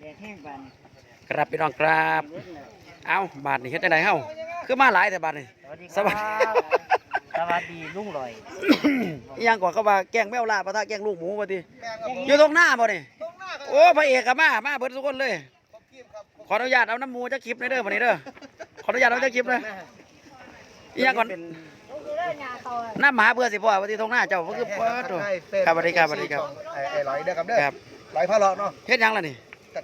แดดแห้งบานครับพี่น้องครับ เอาบาทนี่เฮ็ดจังไดเฮาคือมาหลายแต่บาทนี่ สวัสดีสวัสดีสวัสดีลุงลอยอิหยังก่อนเขาว่าแกงแมวลาปะทะแกงลูกหมูว่าติอยู่ตรงหน้าบ่นี่โอ้พระเอกก็มามาเบิดทุกคนเลย ขออนุญาตเอาน้ำหมูจักคลิปหน่อยเด้อบัดนี้เด้อขออนุญาตเอาจักคลิปนะอิหยังก่อนน้ำหมาเพื่อสิพ่อว่าที่ตรงหน้าเจ้าก็คือเปิดโถ่ครับสวัสดีครับสวัสดีครับไอ้ไอ้ร้อยเด้อครับเด้อครับร้อยพะเลาะเนาะเฮ็ดหยังล่ะนี่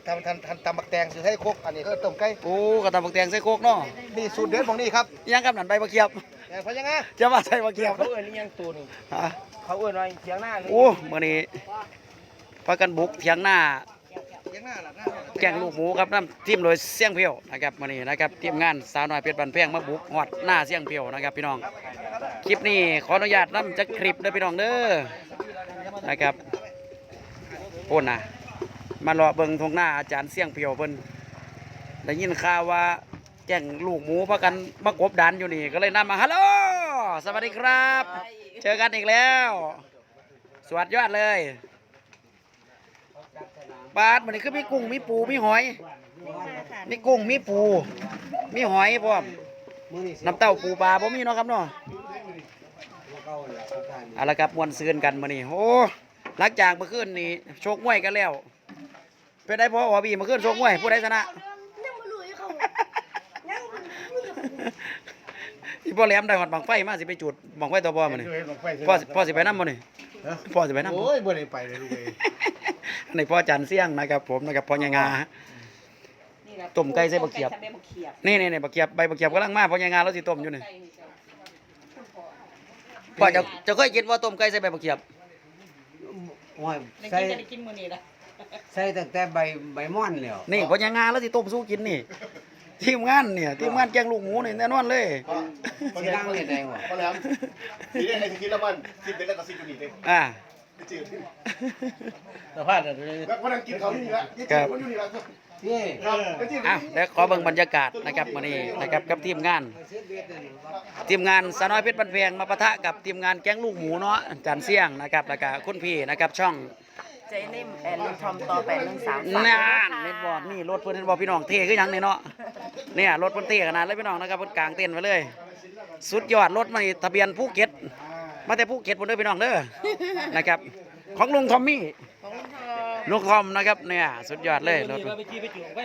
ทำทำทำตำบักแตงซื้อให้ครกอันนี้ก็ต้มไก่โอ้กระตำบักแตงใส่โคกเนาะนี่สูตรเด็ดของนี่ครับอิหยังกับนั่นใบบักเขียบแต่พะยังไงจะว่าใส่บักเขียบเขาเอื่นนี่ยังตูนี่ฮะเขาเอื่นว่าเสียงหน้าเลยโอ้มื้อนี้พากันบุกเถียงหน้ายังหน้าหลังหน้าแกงลูกหมูครับน้ำทีมโดยเสี่ยงเพียวนะครับมื้อนี้นะครับทีมงานสาวน้อยเพชรบันแพงมาบุกฮอดหน้าเสี่ยงเพียวนะครับพี่น้อง คลิปนี้ขออนุญาตนำจักคลิปเด้อพี่น้องเด้อนะครับโอ้น่ะ มารอเบิงทงหน้าอาจารย์เสี่ยงเพียวเพิ่นได้ยินข่าวว่าแกงลูกหมูพากันมากบดานอยู่นี่ก็เลยนำมาฮัลโหลสวัสดีครับ เจอกันอีกแล้ว สวัสดียอดเลยบาดมันนี่คือมีกุ้งมีปูมีหอย มีกุ้งมีปู มีหอยพร้อมน้ำเต้าปูปลาบ่มีเนาะครับเนาะเอาละครับมวนซืนกันมานี่โอ้หลังจากเมื่อคืนนี่โชคมวยกันแล้ว เป็นได้พออบีเมื่อคืนโชคมวยผู้ใดชนะ ยังบ่รู้อยู่เขายังบ่รู้อีพ่อแหลมได้หอดบังไฟมาสิไปจุดบังไฟตัวพ่อมานี่พ่อสิพ่อสิไปน้ำมานี่พ่อสิไปน้ำโอ้ยบ่ได้ไปเลยลูกเอ้ยในพ่อจันเสี่ยงนะครับ ผมนะครับพ่อใหญ่งาต้มไก่ใส่บักเขียบ นี่นี่นี่บักเขียบใบบักเขียบกำลังมาพ่อใหญ่งาเราสิต้มอยู่นี่พ่อจะจะเคยกินว่าต้มไก่ใส่ใบบักเขียบ โอ้ยใส่ ใส่ ตั้งแต่ใบใบม่อนแล้วนี่พ่อใหญ่งาเราสิต้มสู้กินนี่ ทีมงานเนี่ยทีมงานแกงลูกหมูนี่แน่นอนเลยสินั่งเล่นได้บ่พอแล้วทีนี้ไอ้ที่คิดแล้วมันคิดเป็นแล้วก็คิดอยู่นี่เด้อ่าจืดสภาพน่ะแล้ววันนั้นกินเขาอยู่นี่ละกินคนอยู่นี่ละนี่ครับแล้วที่อะเดี๋ยวขอเบิ่งบรรยากาศนะครับมื้อนี้นะครับกับทีมงาน ทีมงานสาวน้อยเพชรบันเพงมาปะทะกับทีมงานแก๊งลูกหมูเนาะจันเสี่ยงนะครับแล้วก็คุณพี่นะครับช่อง ใจนิ่มแอนลูกทอมต่อแปดหนึ่งสามน่านเน็ตบอร์ดนี่รถเพิ่นเน็ตบอร์ดพี่น้องเท่คือหยังนี่เนาะเนี่ยรถเพิ่นเท่ขนาดเลยพี่น้องนะครับเพิ่นกลางเต้นท์ไว้เลย สุดยอดรถมานี่ทะเบียนภูเก็ตมาแต่ภูเก็ตพุ่นเด้อพี่น้องเด้อนะครับ ของลุงทอมมี่ลุงทอมนะครับเนี่ยสุดยอดเลยรถ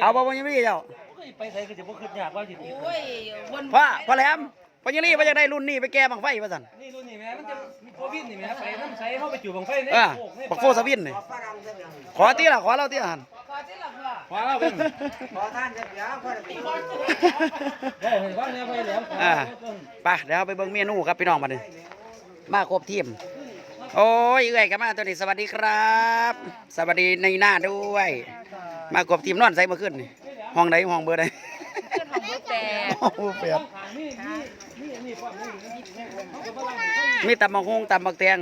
เอาบ่บ่ยังมีเจ้าไปใส่ก็จะบ่ขึ้นยากว่าสินี่พ่อพ่อแหลม พ่อยังรีว่าอยากได้รุ่นนี้ไปแก้บังไฟว่าซั่นนี่รุ่นนี่แม่มันจะมีโควิดนี่แม่ไปน้ำใส่เข้าไปจู่บังไฟนี่เออบักโฟสวินนี่ขอตีละขอเราตีละหันขวาเราเป็นขอท่านจะเดี๋ยวพ่อจะตีบ่เห็นว่าเนี่ยไปแหลมอ่าไปเดี๋ยวไปเบิ่งเมนูครับพี่น้องมาดิมาครบทีมโอ้ยเอ้อยกันมาตัวนี้สวัสดีครับ สวัสดีในหน้าด้วย มาครบทีมนอนใส่เมื่อคืนนี่ห้องไหนห้องเบอร์ใดห้ องเบอร์แปดมีตำบักฮงตำบักแตง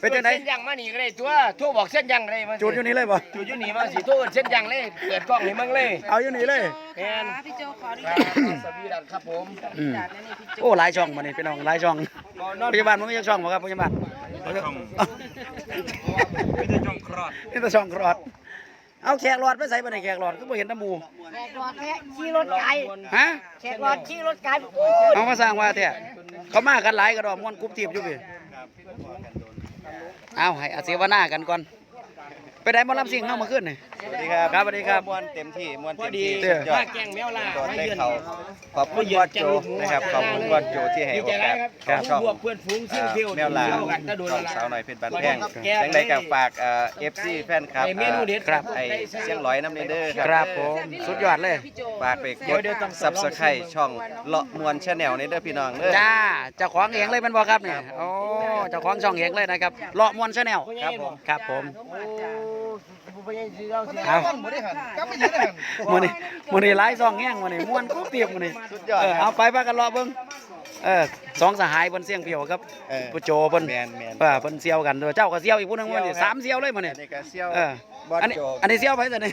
เป็นจังไดเส้นยังมานี่ก็ได้ตัวทั่วบอกเส้นยังเลยมาจูดอยู่นี่เลยบ่จุดอยู่นี่มาสิทั่วเส้นยังเลยเปิดกล้องให้มึงเลย เอาอยู่นี่เลยแอนพี่โจขออนุญาตสวีดันครับผมอืมโอ้หลายช่องมานี่พี่น้องหลายช่องพยาบาลมันไม่ใช่ช่องบ่ครับพยาบาลช่อง ไม่ได้จ้องครอดนี่แต่ช่องครอด เอาแขกหลอดไปใส่ไปในแขกหลอดก็บ่เห็นน้ำหมูแขกรอดแค่ขี่รถไกลฮะแขกรอดขี่รถไกลโอ้ยเอามาสร้างว่าแท้เขามากันหลายกระดอกม้วนกรุ๊ปทีบอยู่พี่เอาให้อาเสวนากันก่อน ไปได้หมาลำสิ่งเข้ามาขึ้นนี่ สวัสดีครับครับสวัสดีครับมวนเต็มที่มวนพอเต็มดีที่เด้อสุดยอว่าดแกงแมวล่าโดนมาได้เยือนเขาขอบคุณมาเยืบออนดแกโจงลูกหมูนะครับขอบคุณบอดโจที่ให้ดีโอใจกาสครับของช่อง พวกเพื่อนฝูงซิ่งเที่ยวแมวลาเที่ยวกันก็โดนช่องละ สาวหน่อยเพชรบันแพงครับแกยังไงกับฝากเอ่อฟซีแฟนคลับไอ้เมนูเด็ด ครับไอ้เสียงร้อยน้ำเนเด้อคครับรับผม สุดยอดเลย ฝากไปกดซับสไครต์ช่องเลาะมวนชาแนลในเด้อพี่น้องเด้อจ้าเจ้าของเองเลยแมันบ่ครับเนี่ยโอ้เจ้าของช่องเองเลยนะครับเลาะมวนชาแนลครับผมครับผม โอ้ผู้ พยายามสิเอาสิเอาบ่ได้หันกลับไปยืนได้หันมื้อนี้มื้อนี้หลายช่องแห้งมื้อนี้ม่วนกรุ๊ปทีบมื้อนี้สุดยอดเออครัเอาบไปพากันเลาะเบิ่งเออสองสหายเพิ่นเสียงเพียวครับเออผู้โจเพิ่นแมนแมนเออเพิ่นเซียวกันเด้อเจ้าก็เซียวอีกผู้หนึงมื้อนี้เซียวครับสามเซียวเลยมื้อนี้อันนี้ก็เซี่ยวเออบอดอันนี้โจอันนี้เซียวไปซะนี่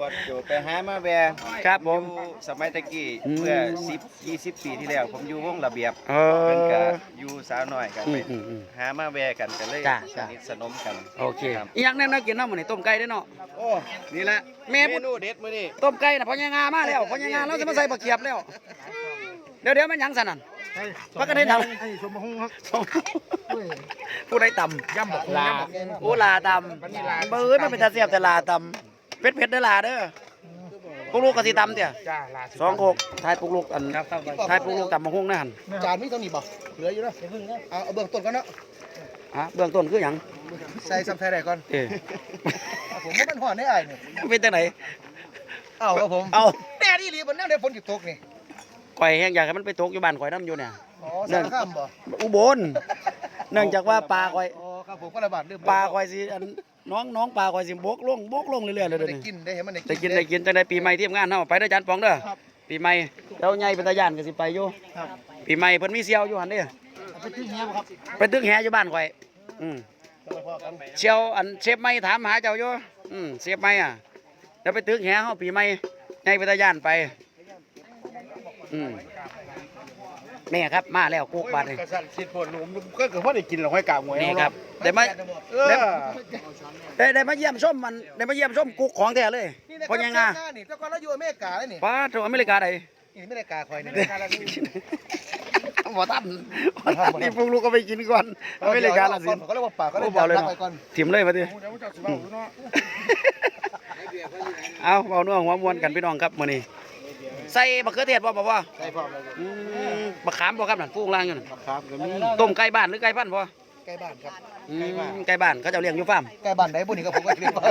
ก็บอดโจไปหามาแวะครับผมอยู่สมัยตะกี้อืมเมื่อ10 20 ปีที่แล้ว ผมอยู่วงระเบียบเอเพิ่นก็ออยู่สาวน้อยกันอืไปมอืมอืมหามาแวะกันกันเลยจ้ะสจ้ะ นิทสนมกันโอเคครับอีหยังแน่นอนกินน้ำมันนี่ต้มไก่ได้อเนาะ โอ้นี่ละแม่ เมพูดนูเด็ดมื้อนี้ต้มไก่น่ะพอยายงามาแล้วพอยายงาเราจะมาใส่บะเขียบแล้ว เดี๋ยวเดี๋ยวมันหยังสันนั่น พักกันได้ทำ ไอ้สมพงษ์ครับผู้ใดต่ำย่ำบอกลาย่ำบอกโอ้ลาต่ำเบ้ยมันเป็นตาเสียบแต่ลาต่ำ เผ็ดเผ็ดๆเด้อลาเด้อพวกลูกกะสิต่ำเตี่ยจ้าลาสองหกทายพวกลูกอันทายพวกลูกต่ำมาหุ้งนั่นจานมีเท่านี้บ่เหลืออยู่นะเอาเอาเบื้องต้นก่อนเนาะฮะเบื้องต้นคือหยังใส่ซัมไทยได้ก่อนเอ้ยผมว่ามันห่อนได้ไอ้เนี่ยเป็นจังไหนเอาครับผมเอาแน่ดีหลีบนน้ำเดี๋ยวฝนหยุดตกนี่ข่อยแห้งอยากให้มันไปตกอยู่บ้านข่อยน้ำอยู่เนี่ยอ๋อสารข้ามบ่อุบลเนื่องจากว่าปลาข่อยอ๋อครับผมก็ระบาดเรื่องปลาข่อยสิอัน น้องน้องปลาข่อยสิบกลงบกลงเรื่อยๆเลยเดี๋ยวได้นี้กินได้เห็นมันได้ได้กินได้กินจังได้ปีใหม่เทียมงานเฮาไปเด้อจานปองเด้อปีใหม่แล้วใหญ่เป็นตาย่านก็สิไปอยู่ปีใหม่เพิ่นมีเสี่ยวอยู่หั่นเด้อไปที่เงี้ยครับไปตึกแหอยู่บ้านข่อยอืมเชียวอันเชฟไม่ถามหาเจ้าอยู่อืมเชฟไม่อะเดี๋ยวไปตึกแหเฮาปีใหม่ใหญ่เป็นตาย่านไปอืม แม่ครับมาแล้วกุกบาดนี่ กระสันสิผลหนุ่มก็เกิดว่าได้กินหรอกให้กากมวยนี่ครับได้มา เออ ได้ได้มาเยี่ยมชมมันได้มาเยี่ยมชมกุกของแท้เลยนี่นะเพราะยังไงนี่แต่ก่อนเราอยู่อเมริกาเลยนี่ป้าถึงอเมริกาใด นี่อเมริกาคอยนี่บ่ทันบ่ทันนี่พวกลูกก็ไปกินก่อนอเมริกาละสิเขาเรียกว่าปากก็เลยโอ้บอกเลยรัเนาะไปก่อนถิ่มเลยมาดิเดี๋ยวจะสิว่าเนาะ เอาเอาเนื้อหัวมวนกันพี่น้องครับมื้อนี้ ใส่มะเขือเทศบ่บ่บ่ใช่พร้อมเลยอืมมะขามบ่ครับนั่นฟูงล่างอยู่นั่นครับก็มีต้มไก่บ้านหรือไก่พันธุ์บ่ใกล้บ้านครับอืมไก่บ้านเขาจะเลี้ยงอยู่ฟาร์มใกล้บ้านไหนบุนี่ก็ผมก็เรียกว่า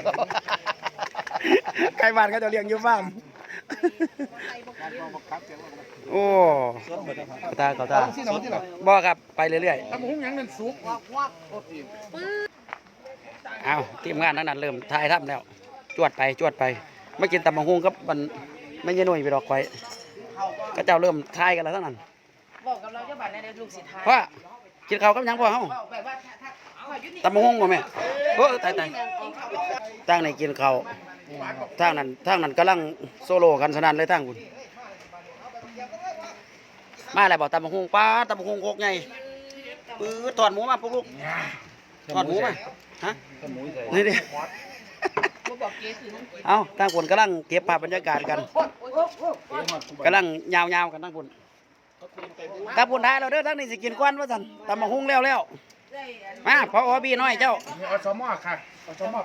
ไก่บ้านเขาจะเลี้ยงอยู่ฟาร์มโอ้เขาตาเขาตาที่ไหนที่ไหนบ่ครับไปเรื่อยทำหุ้งยังนั่นสุกๆเอาทีมงานนั้นนั้นเริ่มถ่ายทำแล้ว จวดไปจวดไป ไม่กินตำบักหุ่งกับมัน ไม่ยหน่วยไปดอกไว้ก็เจ้าเริ่มถ่ายกันแล้วทั้งนั้นบอกกับเราเจ้าบ้านในเดือนลูกสิทายพ่อกินข้าวกับหยังพ่อเฮาบอกแบบว่าถ้าถ้าเอาอยู่นี่ตำบักหุ่งบ่แม่โอ้ตายตายทางไหนกินข้าวทางนั้นทางนั้นกำลังโซโล่กันสนั่นเลยทางคุณมาแล้วบอกตำบักหุ่งป้าตำบักหุ่งโคกใหญ่ปื้อถอดหมูมาพวกลูกถอดหมูมาฮะนี่ดิบ่บอก เกคือน้องเอาทางคนกำลังเก็บภาพบรรยากาศกันกำลังยาวๆกันทั้งคนตาบุญท้ายเราเด้อทั้งนี้สิกินก้อนว่าสันตำบักหุ่งแล้วแล้วมาพออบีน้อยเจ้าอสมอค่ะอสมอ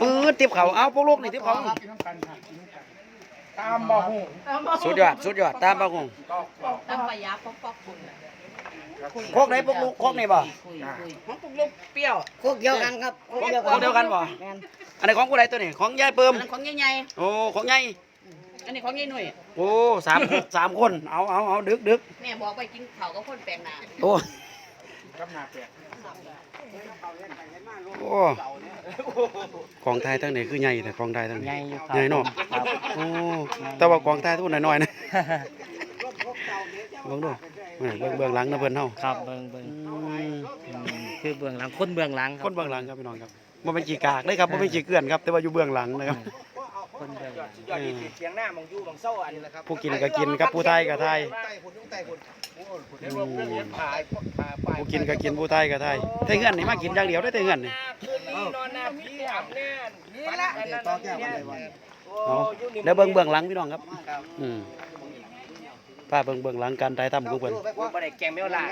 ปื้อติบเขาเอาพวกลูกนี่ติบเขากินน้ำกันค่ะกินน้ำกันตามบ่หูสุดยอดสุดยอดตามบักหุ่งตำปลายาปอกปอกคุณ โคกไหนพวกลูกโคกนี่บ่คุยคุยของพวกลูกเปรี้ยวพวกเดียวกันครับพวกเดียวโคกเดียวกันบ่อันไหนของผู้ใดตัวนี้ของยายเปิมอันนั้นของใหญ่โอ้ของใหญ่ๆอันนี้ของใหญ่หน่อยโอ้สามสามคนเอาเอาเอาดึกดึกแม่บอกไปกินข้าวกับคนแปลงหน้าโอ้กับหน้าแปลกโอ้ของไทยทั้งไหนคือใหญ่แต่ของไทยทั้งไหนใหญ่เนาะโอ้แต่ว่าของไทยทุกน้อยๆนะเบิ่งดูแม่ เบิ่งเบื้องหลังนะเพิ่นเฮาครับเบิ่งเบิ่งอืมคือเบื้องหลังคนเบื้องหลังคครับนเบื้องหลังครับพี่น้องครับบ่เป็นขี้กากเลยครับบ่เป็นขี้เกลื่อนครับแต่ว่าอยู่เบื้องหลังนะครับคนเบื้องหลังยอดดีเสียงหน้ามองยู่มองเศร้าอันนี้แหละครับผู้กินก็กินครับผู้ไทยก็ไทยใต้คนยุ่งใต้คนโอ้โหเรื่องเรื่องเลี้ยงผายพวกผาปลายผู้กินก็กินผู้ไทยก็ไทยแต่เฮือนนี่มากินอย่างเดียวได้แต่เฮือนนี่นอนหน้าพี่อาบแน่นี่ละต่อแก้วอะไรวะเอาแล้วเบิ่งเบื้องหลังพี่น้องครับ อืม ป้าเบิ่งเบื้องหลังการถ่ายทำของเพิ่นบ่ได้แกงแมวล่า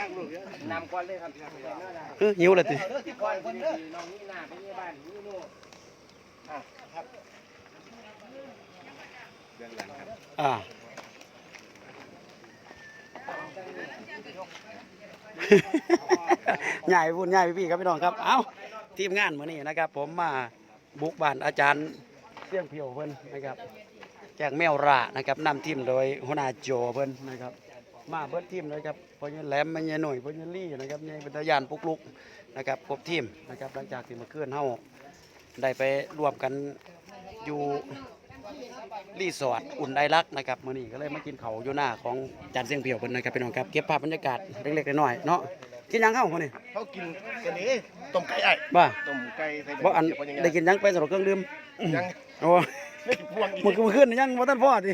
นำก่อนเลยครับเอ้อหิวเลยติก่อนคนเด้อน้องนี่หน้าไปเยี่ยบ้านนี่โน่อ่าใหญ่พุ่นใหญ่พี่ครับพี่น้องครับ เอ้าทีมงานมื้อนี้นะครับ ผมมาบุกบ้านอาจารย์เสี่ยงเพียวเพิ่นนะครับ แจกแมวรานะครับนำทีมโดยหัวหน้าโจเพิ่นนะครับ มาเบิดทีมเลยครับพ่อใหญ่แหลมแม่ใหญ่หน่อยพ่อใหญ่ลี่นะครับใหญ่เป็นทยานปุกลุกนะครับครบทีมนะครับหลังจากที่เมื่อคืนเฮาได้ไปรวมกันอยู่รีสอร์ทอุ่นไอรักนะครับมื้อนี้ก็เลยมากินเขาวอยู่หน้าของอาจารย์เสี่ยงเพียวเพิ่นนะครับพี่น้องครับเก็บภาพบรรยากาศเล็กๆน้อยๆเนาะกินหยังเข้ามื้อนี้เขากินกันนี้ต้มไก่ไอ้บ่ต้มไก่ใส่บ่อันได้กินหยังไปสำหรับเครื่องดื่มยังโอ้ มึงก็มาขึ้นยังบ่ทันพ่อดิ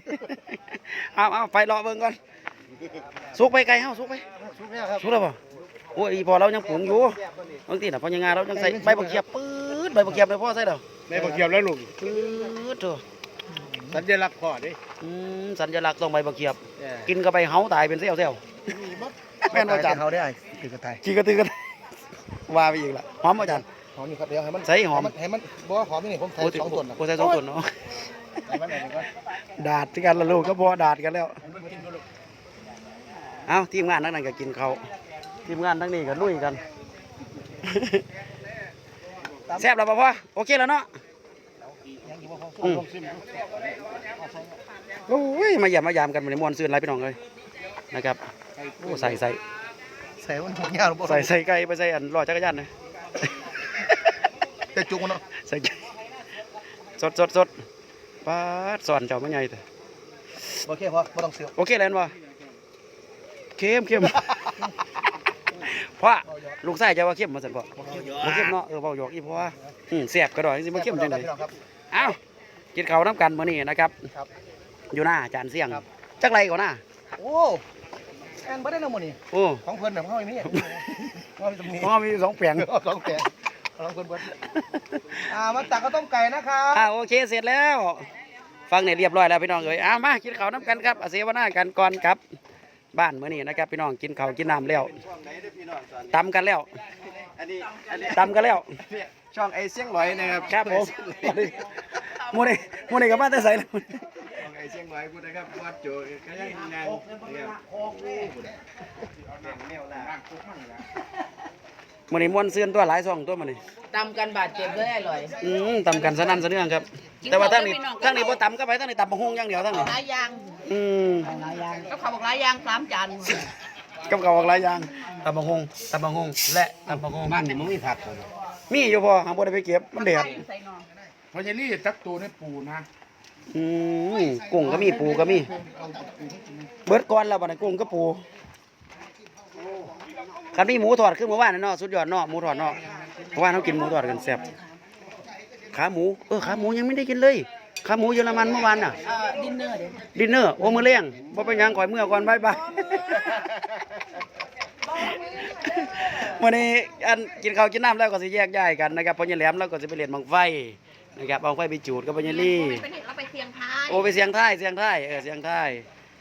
เอาเอาไปรอเบิ่งก่อนสุกไปไกลเฮาสุกไปสุกแล้วครับสุกแล้วบ่โอ้ยอีพอเรายังปรุงอยู่บางทีน่ะพอยังงานเรายังใส่ใบบักเขียบปื๊ดใบบักเขียบเลยพ่อใส่ดอกในบักเขียบแล้วลุงปื๊ดโถสัญลักษณ์พ่อดิอืมสัญลักษณ์ต้องใบบักเขียบ กินก็ไปเฮาตายเป็นเซี่ยวๆแม่นบ่อาจารย์เขาได้คือกระไทยขี้กระตือกันว่าไปอีกละหอมบ่อาจารย์ หอมอยู่ครับเดี๋ยวให้มันใส่หอม ให้มันบ่หอมนี่ผมใส่สองต้นนะโอ้ใส่สองต้นเนาะให้มันอะไรก่อนดาดที่กันละลูกก็พอดาดกันแล้วเอ้าทีมงานทั้งนั้นก็กินเขาวทีมงานทั้งนี้ก็ลุยกัน แซ่บแล้วป่ะพ่อโอเคแล้วเนาะอืมโอ้ยมาเยี่ยมมายามกันมันมวนซื่นไรพี่น้องเลยนะครับโอ้ใส่ใส่ใส่มันหกยาวหรือเปล่าใส่ใส่ไก่ไปใส่อันรอจักรยานเลย จะจุกมันเนาะใส่ไก่สดสดสดป้าดสอนเจ้าไม่ใหญ่แต่โอเคพอไม่ต้องเสียวโอเคแล้วบ่เข้มเข้มพ่อลูกชายจะว่าเข้มมาสั่นพ่อบ่เข้มเนาะเออเว้าหยอกอีพ่ออืมแซ่บก็ดอกสิบ่เข้มจังได๋พี่น้องครับเอ้ากินข้าวน้ำกันมื้อนี้นะครับครับอยู่หน้าจานเสี่ยงครับจักไรก่อนหน้าโอ้แอนบ่ได้นะมื้อนี้โอ้ของเพิ่นน่ะเขาไม่มีเขามีตรงนี้พ่อมีสองแปลงสองแกะ ลองเพิ่นเบิดอ่ามาตักก็ต้มไก่นะครับอ่าโอเคเสร็จแล้ว ฟังเนี่ยเรียบร้อยแล้วพี่น้องเอ้ยอ่ามากินข้าวน้ำกันครับอาเสวนากันก่อนครับ บ้านมื้อนี้นะครับ พี่น้องกินข้าวกินน้ำแล้วตำกันแล้วอันนี้อันนี้ตำกันแล้วช่องไอเสียงร้อยนะครับครับผมโมนี่โมนี่กับมาแต่ใส่แล้วช่องไอเสียงร้อยพูดนะครับวัดโจก็ยังงานนะครับโมนี่มวนเสื้อนตัวหลายซองตัวมันนี่ตำกันบาดเจ็บเลยอร่อยอืมตำกันสนั่นสะเนื่องครับ แต่ว่าทั้งนี้ทั้งนี้พอตำก็ไปทั้งนี้ตำบะฮุงอย่างเดียวทั้งนี้หลายอย่างอืมก็เขาบอกหลายอย่างสามจานกับเก่าหลายอย่างตำบะฮุงตำบะฮุงและตำบะฮุงบ้านนี่มึงมีผักบ่มีอยู่พอหางบ่ได้ไปเก็บมันแดดใส่นอนพอจะรีจักตัวในปูนะอืมกุ้งก็มีปูก็มี เบิดก่อนแล้วบัดนี้กุ้งก็ปู คันมีหมูทอดขึ้นเมื่อวานน่ะเนาะสุดยอดเนาะหมูทอดเนาะเพราะว่าเรากินหมูทอดกันแซ่บขาหมูเออขาหมูยังไม่ได้กินเลยขาหมูเยอรมันเมื่อวานน่ะเอ่อดินเนอร์เดี๋ยวดินเนอร์โอ้มื้อเลี้ยงบ่เป็นหยังข่อยเมื่อก่อนบายบายมื้อนี้อันกินข้าวกินน้ำแล้วก็สิแยกย้ายกันนะครับเพราะยายแหลมเราก็สิไปเล่นบังไฟนะครับบังไฟไปจูดกับปัญญาลีไปเห็นเราไปเสียงท้ายโอ้ไปเสียงท้ายเสียงท้ายเออเสียงท้าย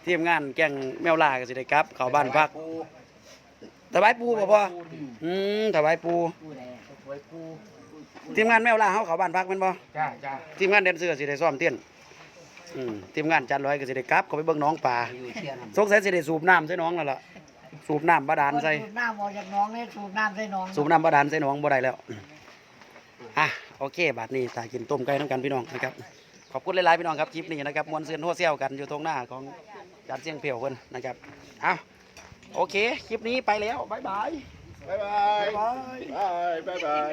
ทีมงานแก่งแมวลาก็สิได้กลับเข้าบ้านพัก ถวายปูบ่พ่ออืมถวายปูทีมงานแมวลาเฮาเข้าบ้านพักแม่นบ่จ้าจ้าทีมงานแดนเซอร์สิได้ซ้อมเต้นอืมทีมงานจันร้อยก็สิได้กลับเข้าไปเบิ่งหน้องป่าสงสัยสิได้สูบน้ำใส่หน้องแล้วล่ะสูบน้ำบาดาลใส่สูบน้ำออกจากน้องเลยสูบน้ำใส่น้องสูบน้ำบาดาลใส่หน้องบ่ได้แล้วอะโอเคบาดนี้ตากินต้มไก่น้ำกันพี่น้องนะครับขอบคุณหลายๆพี่น้องครับคลิปนี้นะครับมวนเซียนหัวเซี่ยวกันอยู่ตรงหน้าของจานเสียงเพียวเพิ่นนะครับเอา โอเค คลิปนี้ไปแล้วบ๊ายบายบ๊ายบายบ๊ายบายบายบ๊ายบาย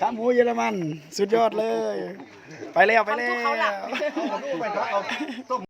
ขาหมูเยอรมัน สุดยอดเลย ไปแล้วไปแล้วไปเอาต้ม